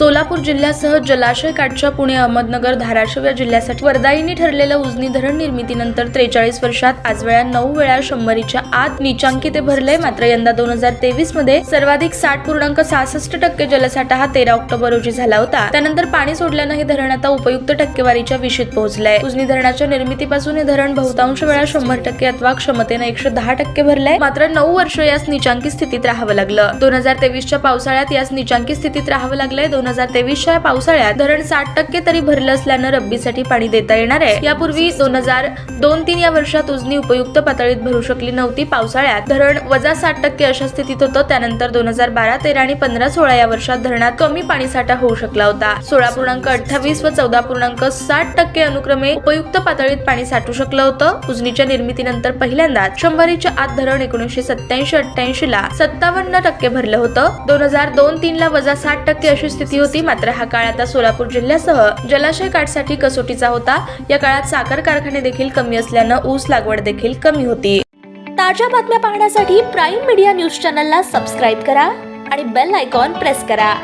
सोलापूर जिल्ह्यासह जलाशय काठच्या पुणे अहमदनगर धाराशिव या जिल्ह्यासाठी वरदायीनी ठरलेलं उजनी धरण निर्मितीनंतर त्रेचाळीस वर्षात आज वेळा नऊ वेळा शंभरीच्या आत नीचांकी ते भरले मात्र यंदा दोन हजार तेवीसमध्ये सर्वाधिक साठ पूर्णांक सहासष्ट टक्के जलसाठा हा तेरा ऑक्टोबर रोजी झाला होता. त्यानंतर पाणी सोडल्यानं हे धरण आता उपयुक्त टक्केवारीच्या विशीत पोहोचलंय. उजनी धरणाच्या निर्मितीपासून हे धरण बहुतांश वेळा शंभर टक्के अथवा क्षमतेनं एकशे दहा टक्के भरलंय. मात्र नऊ वर्ष यास नीचांकी स्थितीत राहावं लागलं. दोन हजार तेवीसच्या पावसाळ्यात याच निचांकी स्थितीत राहावं लागलंय. दोन हजार तेवीसच्या पावसाळ्यात धरण साठ टक्के तरी भरलं असल्यानं रब्बीसाठी पाणी देता येणार आहे. यापूर्वी दोन हजार दोन तीन या वर्षात उजनी उपयुक्त पातळीत भरू शकली नव्हती. पावसाळ्यात धरण वजा साठ टक्के अशा स्थितीत होतं. त्यानंतर दोन हजार बारा तेरा आणि पंधरा सोळा या वर्षात धरणात कमी पाणीसाठा होऊ शकला होता. सोळा पूर्णांक अठ्ठावीस व चौदा पूर्णांक साठ टक्के अनुक्रमे उपयुक्त पातळीत पाणी साठू शकलं होतं. उजनीच्या निर्मितीनंतर पहिल्यांदाच शंभरीच्या आत धरण एकोणीशे सत्याऐंशी अठ्ठ्याऐंशी ला सत्तावन्न टक्के भरलं होतं. दोन हजार दोन तीन ला वजा साठ टक्के अशी स्थिती होती मात्र हा काळ आता सोलापूर जिल्ह्यासह जलाशय काठसाठी कसोटीचा होता. या काळात साखर कारखाने देखील कमी असल्यानं ऊस लागवड देखील कमी होती. ताज्या बातम्या पाहण्यासाठी प्राईम मीडिया न्यूज चॅनलला सबस्क्राईब करा आणि बेल आयकॉन प्रेस करा.